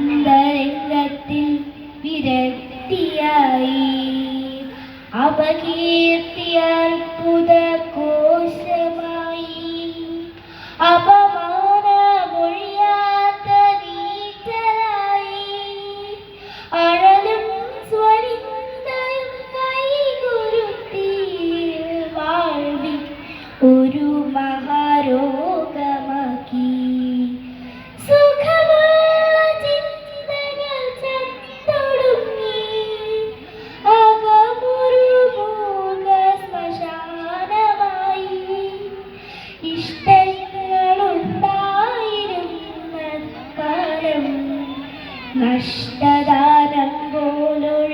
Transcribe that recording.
അന്തരംഗത്തിൽ വിരക്തിയായി. അപകീർത്തി അത്ഭുത കോശമായി അപമാനമൊഴിയാത്ത നീറ്റലായി. അഴലും സ്വരിന്തയും കൈകുരുത്തി വാഴ്വി ഒരു മഹാരോഗമാക്കി നഷ്ടദാനം പോലുള്ള